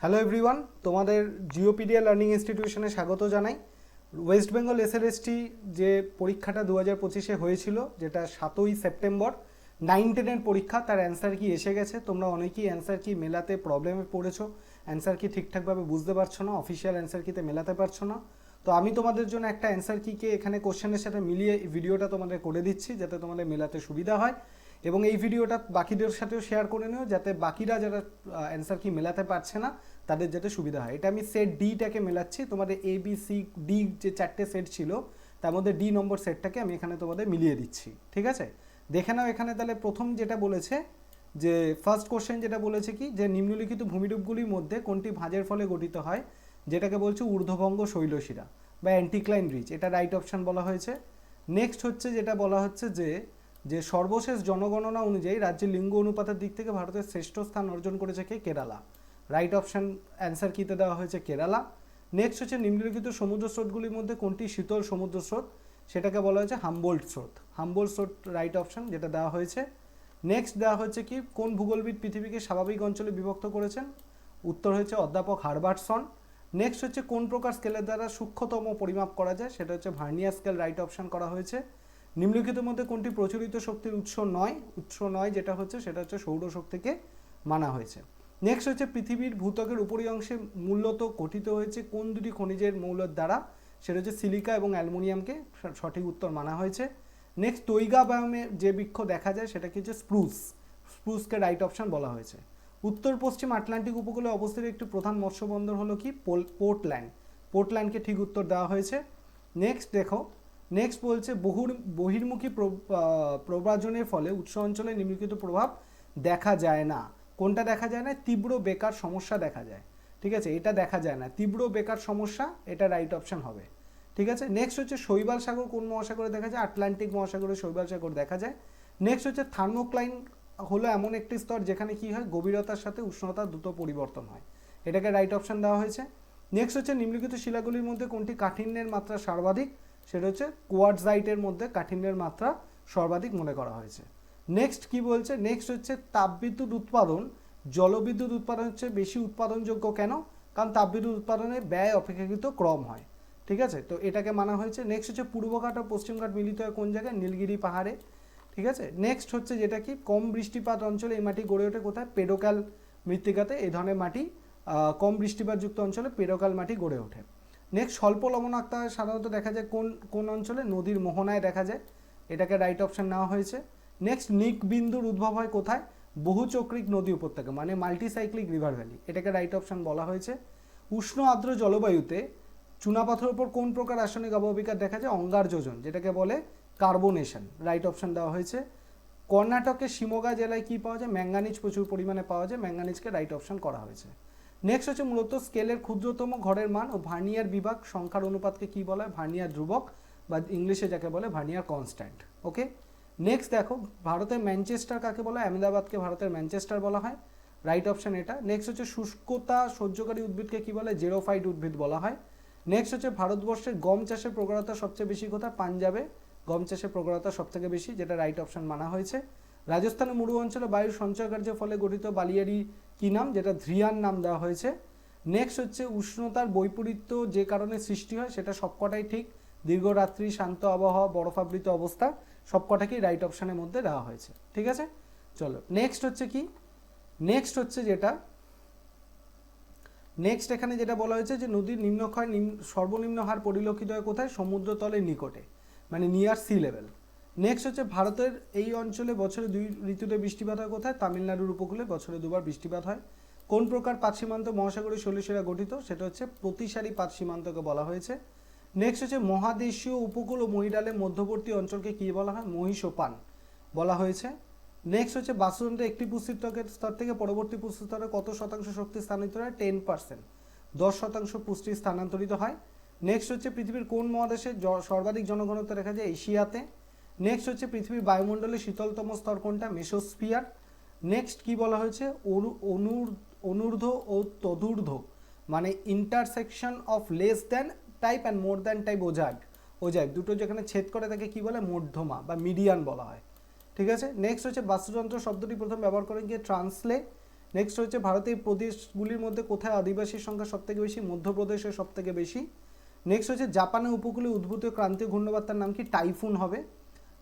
Hello everyone তোমাদের Geopedia learning ইনস্টিটিউশনে স্বাগত জানাই। ওয়েস্ট বেঙ্গল এসএলএসটি যে পরীক্ষাটা দু হাজার পঁচিশে হয়েছিল, যেটা সাতই সেপ্টেম্বর নাইন টেনের পরীক্ষা, তার অ্যান্সার কি এসে গেছে? তোমরা অনেকেই অ্যান্সার কি মেলাতে প্রবলেমে পড়েছো? অ্যান্সার কি ঠিকঠাকভাবে বুঝতে পারছ না? অফিসিয়াল অ্যান্সার কিতে মেলাতে পারছ না? তো আমি তোমাদের জন্য একটা অ্যান্সার কিকে এখানে কোশ্চেনের সাথে মিলিয়ে ভিডিওটা তোমাদের করে দিচ্ছি, যাতে তোমাদের মেলাতে সুবিধা হয়। এবং এই ভিডিওটা বাকিদের সাথেও শেয়ার করে নিও, যাতে বাকিরা যারা অ্যান্সার কি মেলাতে পারছে না, তাদের যাতে সুবিধা হয়। এটা আমি সেট ডিটাকে মেলাচ্ছি, তোমাদের এ বি সি ডি যে চারটে সেট ছিল, তার মধ্যে ডি নম্বর সেটটাকে আমি এখানে তোমাদের মিলিয়ে দিচ্ছি, ঠিক আছে? দেখে নাও এখানে তাহলে প্রথম যেটা বলেছে, যে ফার্স্ট কোশ্চেন যেটা বলেছে কি, যে নিম্নলিখিত ভূমিরূপগুলির মধ্যে কোনটি ভাঁজের ফলে গঠিত হয়, যেটাকে বলছে ঊর্ধ্বভঙ্গ শৈলশিরা বা অ্যান্টিক্লাইন রিচ এটা রাইট অপশন বলা হয়েছে। নেক্সট হচ্ছে যেটা বলা হচ্ছে যে যে সর্বশেষ জনগণনা অনুযায়ী রাজ্যের লিঙ্গ অনুপাতের দিক থেকে ভারতের শ্রেষ্ঠ স্থান অর্জন করেছে কে? কেরালা। রাইট অপশন অ্যান্সার কিতে দেওয়া হয়েছে? কেরালা। নেক্সট হচ্ছে নিম্নলিখিত সমুদ্র স্রোতগুলির মধ্যে কোনটি শীতল সমুদ্র স্রোত? সেটাকে বলা হয়েছে হাম্বোল্ট স্রোত। হাম্বোল্ট স্রোত রাইট অপশন যেটা দেওয়া হয়েছে। নেক্সট দেওয়া হচ্ছে কি? কোন ভূগোলবিদ পৃথিবীকে স্বাভাবিক অঞ্চলে বিভক্ত করেছেন? উত্তর হয়েছে অধ্যাপক হারবার্টসন। নেক্সট হচ্ছে কোন প্রকার স্কেলের দ্বারা সূক্ষ্মতম পরিমাপ করা যায়? সেটা হচ্ছে ভার্নিয়ার স্কেল রাইট অপশন করা হয়েছে। নিম্নলিখিতের মধ্যে কোনটি প্রচলিত শক্তির উৎস নয়? উৎস নয় যেটা হচ্ছে, সেটা হচ্ছে সৌরশক্তিকে মানা হয়েছে। নেক্সট হচ্ছে পৃথিবীর ভূত্বকের উপরি অংশে মূলত গঠিত হয়েছে কোন দুটি খনিজের মৌলের দ্বারা? সেটা হচ্ছে সিলিকা এবং অ্যালুমিনিয়ামকে সঠিক উত্তর মানা হয়েছে। নেক্সট তৈগা ব্যায়ামে যে বৃক্ষ দেখা যায় সেটা কি হচ্ছে স্প্রুস। স্প্রুসকে রাইট অপশন বলা হয়েছে। উত্তর পশ্চিম আটলান্টিক উপকূলে অবস্থিত একটি প্রধান মৎস্য বন্দর হলো কি? Pole, Portland. পোর্টল্যান্ডকে ঠিক উত্তর দেওয়া হয়েছে। নেক্সট দেখো নেক্সট বলছে, বহুর বহির্মুখী প্রব্রাজনের ফলে উৎস অঞ্চলে নিম্নলিখিত প্রভাব দেখা যায় না। কোনটা দেখা যায় না? তীব্র বেকার সমস্যা দেখা যায়। ঠিক আছে? এটা দেখা যায় না। তীব্র বেকার সমস্যা, এটা রাইট অপশন হবে। ঠিক আছে? নেক্সট হচ্ছে, শৈবাল সাগর কোন মহাসাগরে দেখা যায়? আটলান্টিক মহাসাগরে শৈবাল সাগর দেখা যায়। নেক্সট হচ্ছে থার্মোক্লাইন হলো এমন একটি স্তর যেখানে কি হয়? গভীরতার সাথে উষ্ণতা দ্রুত পরিবর্তন হয়। এটাকে রাইট অপশন দেওয়া হয়েছে। নেক্সট হচ্ছে, নিম্নলিখিত শিলাগুলির মধ্যে কোনটি কাঠিন্যের মাত্রা সর্বাধিক? সেটা হচ্ছে কোয়ার্টজাইটের মধ্যে কাঠিন্যের মাত্রা সর্বাধিক মনে করা হয়েছে। নেক্সট কি বলছে? নেক্সট হচ্ছে তাপবিদ্যুৎ উৎপাদন। জলবিদ্যুৎ উৎপাদন হচ্ছে বেশি উৎপাদনযোগ্য কেন? কারণ তাপবিদ্যুৎ উৎপাদনে ব্যয় অপেক্ষাকৃত ক্রম হয়। ঠিক আছে? তো এটাকে মানা হয়েছে। নেক্সট হচ্ছে পূর্বঘাট আর পশ্চিমঘাট মিলিত হয় কোন জায়গায়? নীলগিরি পাহাড়ে। ঠিক আছে? নেক্সট হচ্ছে যেটা কি? কম বৃষ্টিপাত অঞ্চলে এই মাটি গড়ে ওঠে কোথায়? পেডোকাল মৃত্তিকাতে। এই ধরনের মাটি কম বৃষ্টিপাতযুক্ত অঞ্চলে পেডোকাল মাটি গড়ে ওঠে। নেক্সট স্বল্প লবণাক্ত সাধারণত দেখা যায় কোন কোন অঞ্চলে? নদীর মোহনায় দেখা যায়। এটাকে রাইট অপশন নেওয়া হয়েছে। নেক্সট নিক বিন্দুর উদ্ভব হয় কোথায়? বহুচক্রিক নদী উপত্যকা মানে মাল্টিসাইক্লিক রিভার ভ্যালি এটাকে রাইট অপশন বলা হয়েছে। উষ্ণ আর্দ্র জলবায়ুতে চুনাপাথরের উপর কোন প্রকার রাসায়নিক অববিকার দেখা যায়? অঙ্গার যোজন যেটাকে বলে কার্বোনেশন রাইট অপশন দেওয়া হয়েছে। কর্ণাটকের শিমোগা জেলায় কি পাওয়া যায়? ম্যাঙ্গানিজ প্রচুর পরিমাণে পাওয়া যায়। ম্যাঙ্গানিজকে রাইট অপশন করা হয়েছে। নেক্সট হচ্ছে মূলত স্কেলের ক্ষুদ্রতম ঘরের মান ও ভার্নিয়ার বিভাগ সংখ্যার অনুপাতকে কি বলা? হয় ভার্নিয়ার ধ্রুবক বা ইংলিশে যাকে বলে ভার্নিয়ার কনস্ট্যান্ট ওকে নেক্সট দেখো, ভারতের ম্যানচেস্টার কাকে বলা? হয় আহমেদাবাদকে ভারতের ম্যানচেস্টার বলা হয়। রাইট অপশন এটা। নেক্সট হচ্ছে শুষ্কতা সহ্যকারী উদ্ভিদকে কি বলে? জেরোফাইট উদ্ভিদ বলা হয়। নেক্সট হচ্ছে ভারতবর্ষের গম চাষের প্রবণতা সবচেয়ে বেশি কোথায়? পাঞ্জাবে। গম চাষের প্রবণতা সবথেকে বেশি, যেটা রাইট অপশন মানা হয়েছে। রাজস্থানের মুরু অঞ্চলে বায়ুর সঞ্চয় কার্যের ফলে গঠিত বালিয়ারি কি নাম, যেটা ধ্রিয়ান নাম দেওয়া হয়েছে। নেক্সট হচ্ছে উষ্ণতার বৈপরীত্য যে কারণে সৃষ্টি হয়, সেটা সবকটাই ঠিক। দীর্ঘরাত্রি শান্ত আবহাওয়া বরফাবৃত অবস্থা, সবকটাকেই রাইট অপশানের মধ্যে দেওয়া হয়েছে। ঠিক আছে? চলো নেক্সট হচ্ছে কি? নেক্সট হচ্ছে যেটা? নেক্সট এখানে যেটা বলা হয়েছে যে নদীর নিম্নক্ষয় সর্বনিম্ন হার পরিলক্ষিত হয় কোথায়? সমুদ্রতলের নিকটে মানে নিয়ার সি লেভেল নেক্সট হচ্ছে ভারতের এই অঞ্চলে বছরে দুই ঋতুতে বৃষ্টিপাত হয়। কোথায়? তামিলনাড়ুর উপকূলে বছরে দুবার বৃষ্টিপাত হয়। কোন প্রকার পাঁচ সীমান্ত মহাসাগরীয় শৈলশিরা গঠিত? সেটা হচ্ছে প্রতিসারী পাঁচ সীমান্তকে বলা হয়েছে। নেক্সট হচ্ছে মহাদেশীয় উপকূল ও মহিডালের মধ্যবর্তী অঞ্চলকে কী বলা হয়? মহিষোপান বলা হয়েছে। নেক্সট হচ্ছে বাস্তুতন্ত্রের একটি পুষ্টিস্তরের স্তর থেকে পরবর্তী পুষ্টিস্তরে কত শতাংশ শক্তি স্থানান্তরিত হয়? টেন পার্সেন্ট দশ শতাংশ পুষ্টি স্থানান্তরিত হয়। নেক্সট হচ্ছে পৃথিবীর কোন মহাদেশে সর্বাধিক জনঘনত্ব দেখা যায়? এশিয়াতে। নেক্সট হচ্ছে পৃথিবীর বায়ুমণ্ডলের শীতলতম স্তর কোনটা? মেসোস্ফিয়ার। নেক্সট কি বলা হয়েছে? অনুর, অনূর্ধ্ব ও তদূর্ধ্ব। মানে intersection of less than type and more than type ওজাগ ওজাগ দুটো যেখানে ছেদ করে তাকে কি বলে? মধ্যমা বা মিডিয়ান বলা হয়। ঠিক আছে? নেক্সট হচ্ছে বাস্তুযন্ত্র শব্দটি প্রথম ব্যবহার করেন গিয়ে ট্রান্সলে নেক্সট হচ্ছে ভারতের প্রদেশগুলির মধ্যে কোথায় আদিবাসীর সংখ্যা সবথেকে বেশি? মধ্যপ্রদেশে সবথেকে বেশি। নেক্সট হচ্ছে জাপানের উপকূলে উদ্ভূত ক্রান্তীয় ঘূর্ণবার্তার নাম কি? টাইফুন হবে।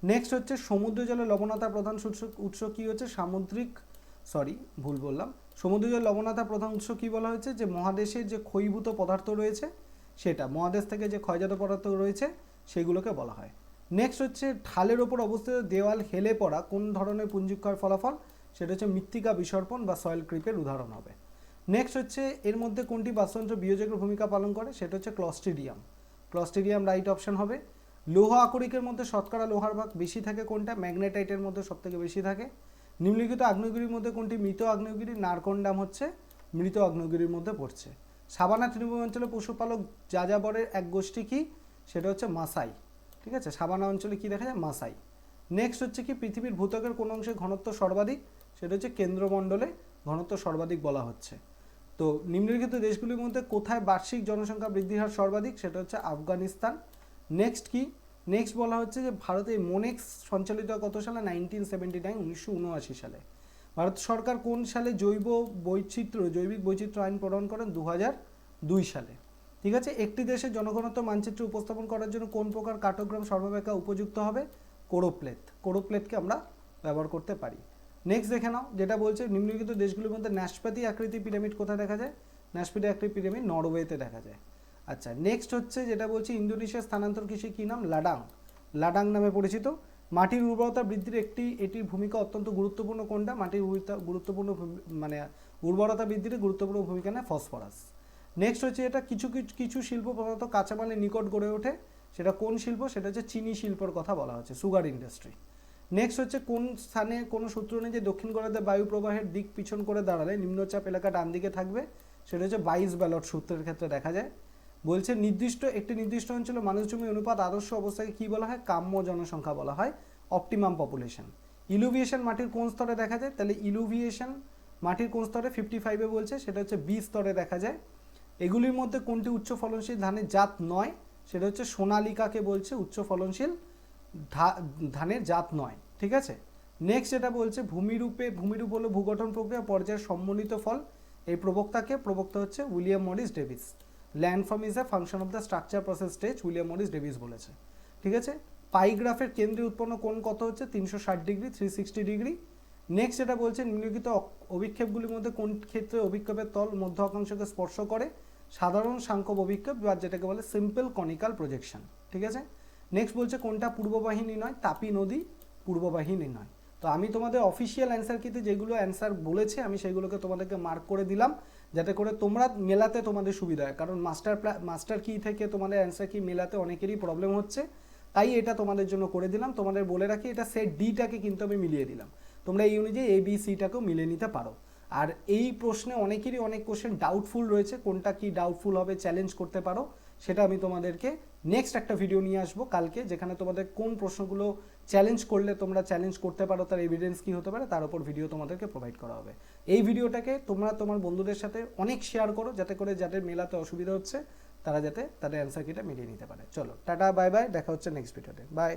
নেক্সট হচ্ছে সমুদ্র জলে লবণতা প্রধান উৎস উৎস কী হচ্ছে? সামুদ্রিক সরি ভুল বললাম। সমুদ্র জলে লবণতা প্রধান উৎস কী বলা হয়েছে? যে মহাদেশের যে ক্ষয়ীভূত পদার্থ রয়েছে, সেটা, মহাদেশ থেকে যে ক্ষয়জাত পদার্থ রয়েছে, সেগুলোকে বলা হয়। নেক্সট হচ্ছে ঢালের ওপর অবস্থিত দেওয়াল হেলে পড়া কোন ধরনের পুঞ্জিক্ষয়ের ফলাফল? সেটা হচ্ছে মৃত্তিকা বিসর্পণ বা সয়েল ক্রিপের উদাহরণ হবে। নেক্সট হচ্ছে এর মধ্যে কোনটি বাস্তুতন্ত্র বিয়োজকের ভূমিকা পালন করে? সেটা হচ্ছে ক্লস্ট্রিডিয়াম ক্লস্ট্রিডিয়াম রাইট অপশন হবে। লৌহ আকরিকের মধ্যে শতকরা লোহার ভাগ বেশি থাকে কোনটা? ম্যাগনেটাইটের মধ্যে সবথেকে বেশি থাকে। নিম্নলিখিত আগ্নেয়গিরির মধ্যে কোনটি? মৃত আগ্নেয়গিরি। নারকন্ডাম হচ্ছে মৃত আগ্নেয়গিরির মধ্যে পড়ছে। সাবানা তৃণভূমি অঞ্চলে পশুপালক যাযাবরের এক গোষ্ঠী কি? সেটা হচ্ছে মাসাই। ঠিক আছে? সাবানা অঞ্চলে কি দেখা যায়? মাসাই। নেক্সট হচ্ছে কি? পৃথিবীর ভূত্বকের কোন অংশে ঘনত্ব সর্বাধিক? সেটা হচ্ছে কেন্দ্রমণ্ডলে ঘনত্ব সর্বাধিক বলা হচ্ছে। তো নিম্নলিখিত দেশগুলির মধ্যে কোথায় বার্ষিক জনসংখ্যা বৃদ্ধির হার সর্বাধিক? সেটা হচ্ছে আফগানিস্তান। নেক্সট কি? নেক্সট বলা হচ্ছে যে ভারতে মোনেক্স সঞ্চালিত কত সালে? নাইনটিন সেভেন্টি নাইন উনিশশো উনআশি সালে। ভারত সরকার কোন সালে জৈব বৈচিত্র্য, জৈবিক বৈচিত্র্য আইন প্রণয়ন করেন? দু দুই সালে। ঠিক আছে? একটি দেশের জনঘনত্ব মানচিত্র উপস্থাপন করার জন্য কোন প্রকার কার্টোগ্রাম সর্বাপেক্ষা উপযুক্ত হবে? কোরোপ্লেট। কোরোপ্লেটকে আমরা ব্যবহার করতে পারি। নেক্সট দেখে নাও, যেটা বলছে, নিম্নলিখিত দেশগুলির মধ্যে ন্যাশপাতি আকৃতি পিরামিড কোথায় দেখা যায়? ন্যাশপাতি আকৃতি পিরামিড নরওয়েতে দেখা যায়। আচ্ছা নেক্সট হচ্ছে যেটা বলছে, ইন্দোনেশিয়ার স্থানান্তর কৃষি কী নাম? লাডাং। লাডাং নামে পরিচিত। মাটির উর্বরতা বৃদ্ধির একটি এটির ভূমিকা অত্যন্ত গুরুত্বপূর্ণ কোনটা? মাটির গুরুত্বপূর্ণ মানে উর্বরতা বৃদ্ধির গুরুত্বপূর্ণ ভূমিকা নেয় ফসফরাস। নেক্সট হচ্ছে এটা, কিছু কিছু কিছু শিল্প প্রধানত কাঁচামালের নিকট গড়ে ওঠে। সেটা কোন শিল্প? সেটা হচ্ছে চিনি শিল্পর কথা বলা হচ্ছে, সুগার ইন্ডাস্ট্রি নেক্সট হচ্ছে কোন স্থানে, কোনো সূত্র নেই যে দক্ষিণ গোলার্ধে বায়ু প্রবাহের দিক পিছন করে দাঁড়ালে নিম্নচাপ এলাকা ডান দিকে থাকবে? সেটা হচ্ছে বাইশ ব্যালট সূত্রের ক্ষেত্রে দেখা যায়। বলছে নির্দিষ্ট একটি নির্দিষ্ট অঞ্চলে মানুষ জমি অনুপাত আদর্শ অবস্থাকে কি বলা হয়? কাম্য জনসংখ্যা বলা হয়। অপটিমাম পপুলেশন ইলুভিয়েশন মাটির কোন স্তরে দেখা যায়? তাহলে ইলুভিয়েশন মাটির কোন স্তরে? ফিফটি ফাইভে বলছে, সেটা হচ্ছে বি স্তরে দেখা যায়। এগুলির মধ্যে কোনটি উচ্চ ফলনশীল? ধানের জাত নয়। সেটা হচ্ছে সোনালিকাকে বলছে উচ্চ ফলনশীল ধানের জাত নয়। ঠিক আছে? নেক্সট যেটা বলছে, ভূমিরূপে, ভূমিরূপ হলো ভূগঠন প্রক্রিয়া পর্যায়ের সম্মিলিত ফল। এই প্রবক্তাকে, প্রবক্তা হচ্ছে William Morris Davis. Landform is a function of the structure process stage William Morris Davis বলেছে। ঠিক আছে? পাইগ্রাফের কেন্দ্রে উৎপন্ন কোন কত হচ্ছে? তিনশো ষাট degree three sixty degree. Next যেটা বলছে নিম্নলিখিত অভিক্ষেপগুলির মধ্যে কোন ক্ষেত্রে অভিক্ষেপের তল মধ্য অক্ষাংশকে স্পর্শ করে? সাধারণ সাংখ্যব অভিক্ষেপ বা যেটাকে বলে সিম্পল কনিক্যাল প্রজেকশন ঠিক আছে? নেক্সট বলছে, কোনটা পূর্ববাহিনী নয়? তাপি নদী পূর্ববাহিনী নয়। তো আমি তোমাদের অফিসিয়াল অ্যান্সার কিতে যেগুলো অ্যান্সার বলেছে, আমি সেগুলোকে তোমাদেরকে মার্ক করে দিলাম, যাতে করে তোমরা মেলাতে তোমাদের সুবিধা হয়। কারণ মাস্টার মাস্টার কি থেকে তোমাদের অ্যান্সার কি মেলাতে অনেকেরই প্রবলেম হচ্ছে। তাই এটা তোমাদের জন্য করে দিলাম। তোমাদের বলে রাখি, এটা সেট ডিটাকে কিন্তু আমি মিলিয়ে দিলাম। তোমরা এই অনুযায়ী এ বি সিটাকেও মিলিয়ে নিতে পারো। আর এই প্রশ্নে অনেকেরই অনেক কোশ্চেন ডাউটফুল রয়েছে, কোনটা কি ডাউটফুল হবে চ্যালেঞ্জ করতে পারো, সেটা আমি তোমাদেরকে নেক্সট একটা ভিডিও নিয়ে আসব কালকে, যেখানে তোমাদের কোন প্রশ্নগুলো চ্যালেঞ্জ করলে তোমরা চ্যালেঞ্জ করতে পারো, তার এভিডেন্স কি হতে পারে, তার উপর ভিডিও তোমাদেরকে প্রোভাইড করা হবে। এই ভিডিওটাকে তোমরা তোমার বন্ধুদের সাথে অনেক শেয়ার করো, যাতে করে যাদের মেলাতে অসুবিধা হচ্ছে, তারা যাতে তাদের অ্যান্সার কিটা মিলিয়ে নিতে পারে। চলো, টাটা বাই বাই দেখা হচ্ছে নেক্সট ভিডিওতে বাই